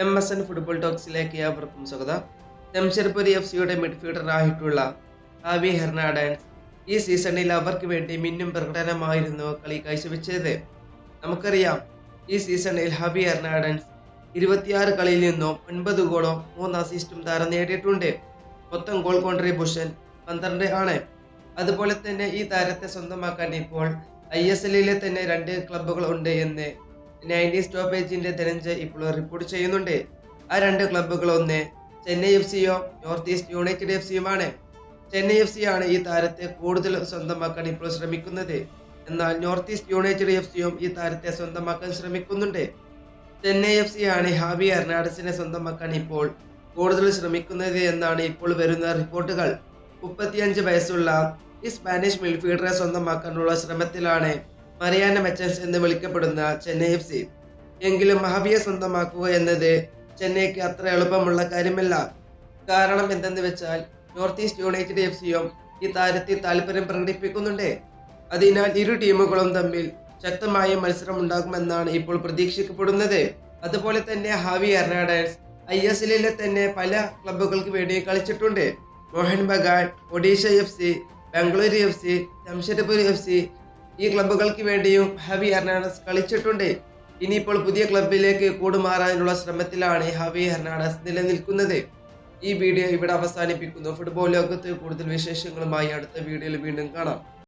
M S N football ടോക്സിലേക്ക് ഏവർക്കും സ്വാഗതം. ജംഷഡ്പുരി എഫ് സിയുടെ മിഡ്ഫീൽഡറായിട്ടുള്ള ഹാവി ഹെർണാഡൻസ് ഈ സീസണിൽ അവർക്ക് വേണ്ടി മിന്നും പ്രകടനമായിരുന്നു കളി കാഴ്ചവെച്ചത്. നമുക്കറിയാം ഈ സീസണിൽ ഹാവി ഹെർണാഡൻസ് ഇരുപത്തിയാറ് കളിയിൽ നിന്നും ഒൻപത് ഗോളും മൂന്ന് അസിസ്റ്റും താരം നേടിയിട്ടുണ്ട്. മൊത്തം ഗോൾ കോൺട്രിബ്യൂഷൻ പന്ത്രണ്ട് ആണ്. അതുപോലെ തന്നെ ഈ താരത്തെ സ്വന്തമാക്കാൻ ഇപ്പോൾ ഐ എസ് എല്ലിലെ തന്നെ രണ്ട് ക്ലബ്ബുകൾ ഉണ്ട് എന്ന് നയന്റി സ്റ്റോപ്പേജിന്റെ തെരഞ്ഞ് ഇപ്പോൾ റിപ്പോർട്ട് ചെയ്യുന്നുണ്ട്. ആ രണ്ട് ക്ലബ്ബുകൾ ഒന്ന് ചെന്നൈ എഫ് സിയോ നോർത്ത് ഈസ്റ്റ് യുണൈറ്റഡ് എഫ് സിയുമാണ് ചെന്നൈ എഫ് സി ആണ് ഈ താരത്തെ കൂടുതൽ സ്വന്തമാക്കാൻ ഇപ്പോൾ ശ്രമിക്കുന്നത്. എന്നാൽ നോർത്ത് ഈസ്റ്റ് യുണൈറ്റഡ് എഫ് സിയും ഈ താരത്തെ സ്വന്തമാക്കാൻ ശ്രമിക്കുന്നുണ്ട്. ചെന്നൈ എഫ് സി ആണ് ഹാവി എർണാഡസിനെ സ്വന്തമാക്കാൻ ഇപ്പോൾ കൂടുതൽ ശ്രമിക്കുന്നത് എന്നാണ് ഇപ്പോൾ വരുന്ന റിപ്പോർട്ടുകൾ. മുപ്പത്തിയഞ്ച് വയസ്സുള്ള ഈ സ്പാനിഷ് മിൽഫീൽഡറെ സ്വന്തമാക്കാനുള്ള ശ്രമത്തിലാണ് മറിയാന മെച്ചൻസ് എന്ന് വിളിക്കപ്പെടുന്ന ചെന്നൈ എഫ് സി. എങ്കിലും മഹബിയെ സ്വന്തമാക്കുക എന്നത് ചെന്നൈക്ക് അത്ര എളുപ്പമുള്ള കാര്യമല്ല. കാരണം എന്തെന്ന് വെച്ചാൽ നോർത്ത് ഈസ്റ്റ് യുണൈറ്റഡ് എഫ് സിയും ഈ താരത്തിൽ താല്പര്യം പ്രകടിപ്പിക്കുന്നുണ്ട്. അതിനാൽ ഇരു ടീമുകളും തമ്മിൽ ശക്തമായ മത്സരം ഉണ്ടാകുമെന്നാണ് ഇപ്പോൾ പ്രതീക്ഷിക്കപ്പെടുന്നത്. അതുപോലെ തന്നെ ഹാവി എർണാഡൻസ് ഐ എസ് എല്ലിലെ തന്നെ പല ക്ലബുകൾക്ക് വേണ്ടി കളിച്ചിട്ടുണ്ട്. Mohun Bagan Odisha F C Bengaluru F C Jamshedpur F C ഈ ക്ലബ്ബുകൾക്ക് വേണ്ടിയും ഹവി ഹെർണാഡസ് കളിച്ചിട്ടുണ്ട്. ഇനിയിപ്പോൾ പുതിയ ക്ലബിലേക്ക് കൂടുമാറാനുള്ള ശ്രമത്തിലാണ് ഹവി ഹെർണാഡസ് നിലനിൽക്കുന്നത്. ഈ വീഡിയോ ഇവിടെ അവസാനിപ്പിക്കുന്നു. ഫുട്ബോൾ ലോകത്ത് കൂടുതൽ വിശേഷങ്ങളുമായി അടുത്ത വീഡിയോയിൽ വീണ്ടും കാണാം.